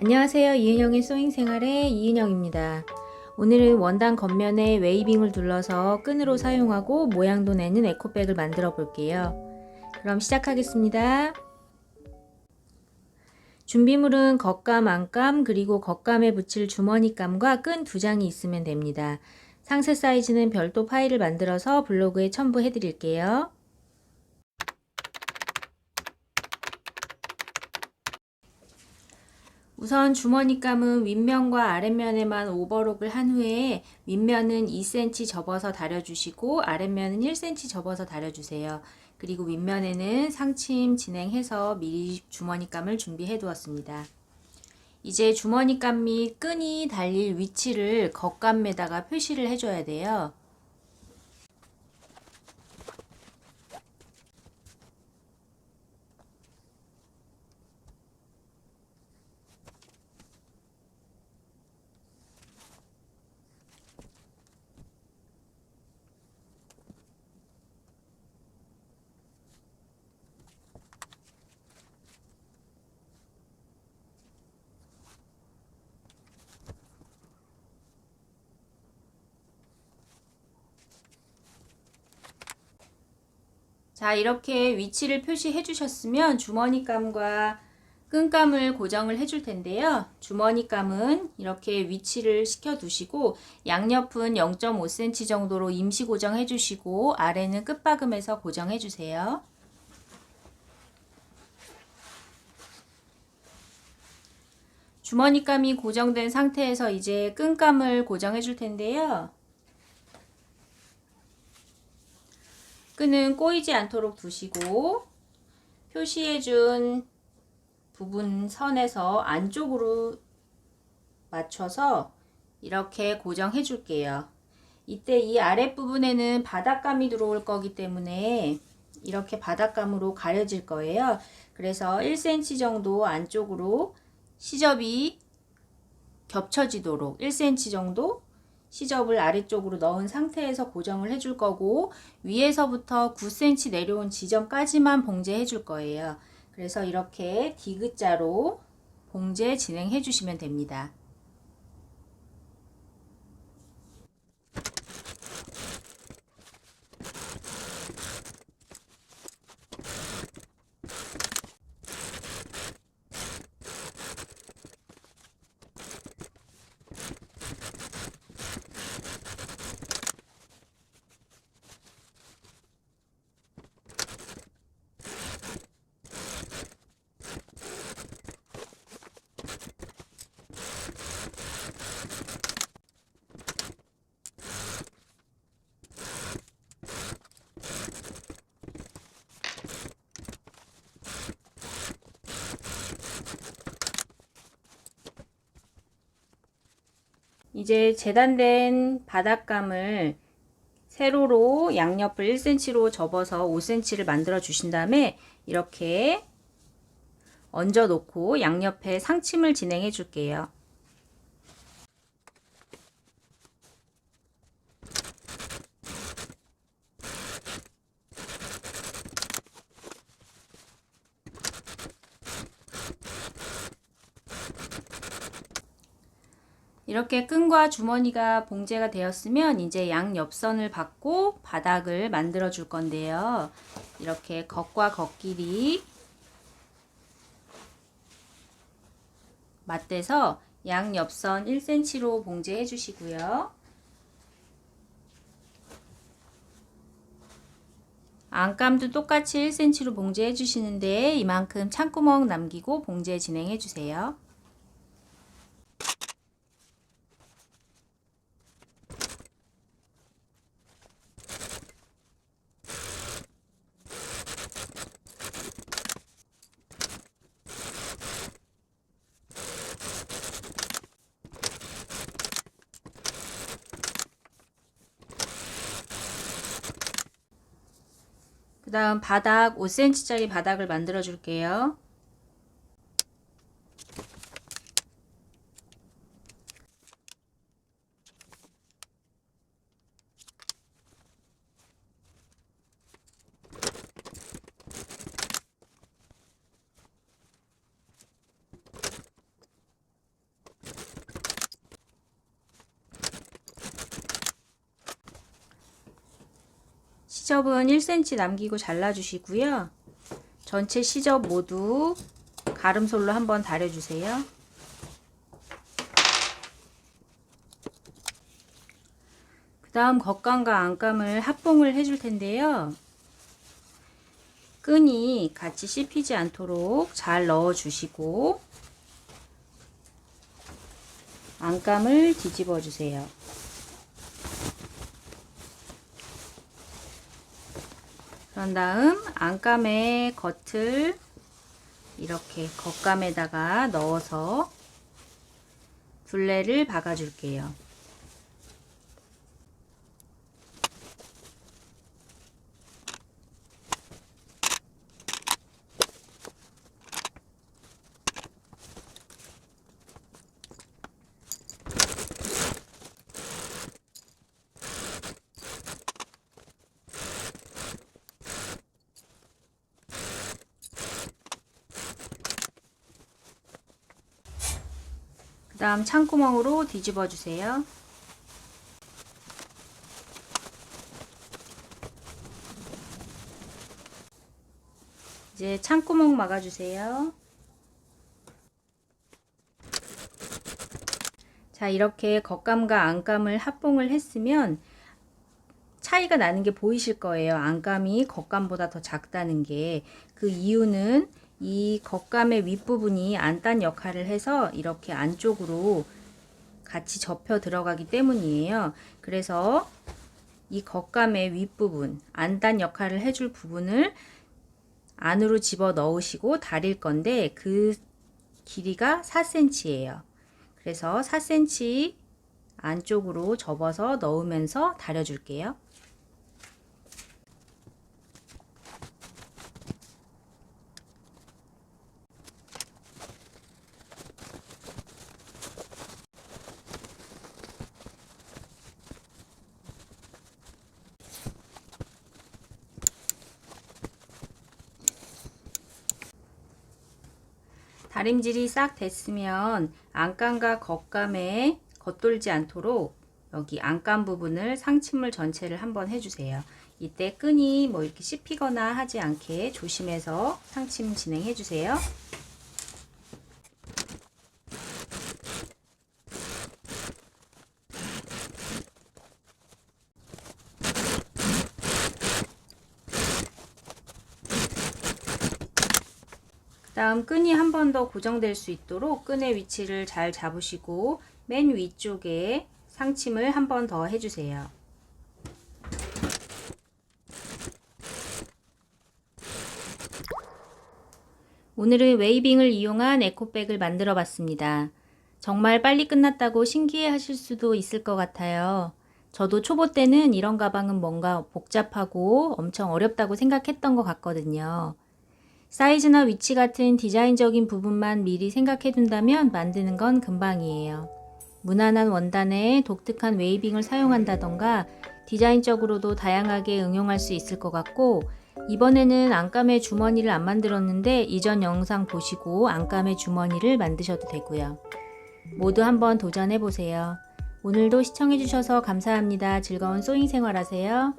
안녕하세요. 이은영의 소잉 생활의 이은영입니다. 오늘은 원단 겉면에 웨이빙을 둘러서 끈으로 사용하고 모양도 내는 에코백을 만들어 볼게요. 그럼 시작하겠습니다. 준비물은 겉감, 안감, 그리고 겉감에 붙일 주머니감과 끈 두 장이 있으면 됩니다. 상세 사이즈는 별도 파일을 만들어서 블로그에 첨부해 드릴게요. 우선 주머니감은 윗면과 아랫면에만 오버록을 한 후에 윗면은 2cm 접어서 다려주시고 아랫면은 1cm 접어서 다려주세요. 그리고 윗면에는 상침 진행해서 미리 주머니감을 준비해 두었습니다. 이제 주머니감 및 끈이 달릴 위치를 겉감에다가 표시를 해줘야 돼요. 자, 이렇게 위치를 표시해 주셨으면 주머니감과 끈감을 고정을 해줄 텐데요. 주머니감은 이렇게 위치를 시켜 두시고 양옆은 0.5cm 정도로 임시 고정해 주시고 아래는 끝박음에서 고정해 주세요. 주머니감이 고정된 상태에서 이제 끈감을 고정해 줄 텐데요. 끈은 꼬이지 않도록 두시고 표시해준 부분 선에서 안쪽으로 맞춰서 이렇게 고정해 줄게요. 이때 이 아랫부분에는 바닥감이 들어올 거기 때문에 이렇게 바닥감으로 가려질 거예요. 그래서 1cm 정도 안쪽으로 시접이 겹쳐지도록 1cm 정도 시접을 아래쪽으로 넣은 상태에서 고정을 해줄 거고 위에서부터 9cm 내려온 지점까지만 봉제해 줄 거예요. 그래서 이렇게 디귿자로 봉제 진행해 주시면 됩니다. 이제 재단된 바닥감을 세로로 양옆을 1cm로 접어서 5cm를 만들어 주신 다음에 이렇게 얹어 놓고 양옆에 상침을 진행해 줄게요. 이렇게 끈과 주머니가 봉제가 되었으면 이제 양옆선을 받고 바닥을 만들어 줄 건데요. 이렇게 겉과 겉끼리 맞대서 양옆선 1cm로 봉제해 주시고요. 안감도 똑같이 1cm로 봉제해 주시는데 이만큼 창구멍 남기고 봉제 진행해 주세요. 다음 바닥 5cm짜리 바닥을 만들어 줄게요. 시접은 1cm 남기고 잘라주시고요. 전체 시접 모두 가름솔로 한번 다려주세요. 그 다음 겉감과 안감을 합봉을 해줄 텐데요. 끈이 같이 씹히지 않도록 잘 넣어주시고 안감을 뒤집어 주세요. 그런 다음 안감의 겉을 이렇게 겉감에다가 넣어서 둘레를 박아 줄게요. 그 다음 창구멍으로 뒤집어 주세요. 이제 창구멍 막아주세요. 자, 이렇게 겉감과 안감을 합봉을 했으면 차이가 나는 게 보이실 거예요. 안감이 겉감보다 더 작다는 게. 그 이유는 이 겉감의 윗부분이 안단 역할을 해서 이렇게 안쪽으로 같이 접혀 들어가기 때문이에요. 그래서 이 겉감의 윗부분, 안단 역할을 해줄 부분을 안으로 집어 넣으시고 다릴 건데 그 길이가 4cm예요. 그래서 4cm 안쪽으로 접어서 넣으면서 다려줄게요. 다림질이 싹 됐으면 안감과 겉감에 겉돌지 않도록 여기 안감 부분을 상침물 전체를 한번 해주세요. 이때 끈이 뭐 이렇게 씹히거나 하지 않게 조심해서 상침 진행해 주세요. 다음 끈이 한 번 더 고정될 수 있도록 끈의 위치를 잘 잡으시고 맨 위쪽에 상침을 한 번 더 해주세요. 오늘은 웨이빙을 이용한 에코백을 만들어 봤습니다. 정말 빨리 끝났다고 신기해 하실 수도 있을 것 같아요. 저도 초보 때는 이런 가방은 뭔가 복잡하고 엄청 어렵다고 생각했던 것 같거든요. 사이즈나 위치 같은 디자인적인 부분만 미리 생각해 둔다면 만드는 건 금방이에요. 무난한 원단에 독특한 웨이빙을 사용한다던가 디자인적으로도 다양하게 응용할 수 있을 것 같고 이번에는 안감의 주머니를 안 만들었는데 이전 영상 보시고 안감의 주머니를 만드셔도 되고요. 모두 한번 도전해 보세요. 오늘도 시청해 주셔서 감사합니다. 즐거운 소잉 생활 하세요.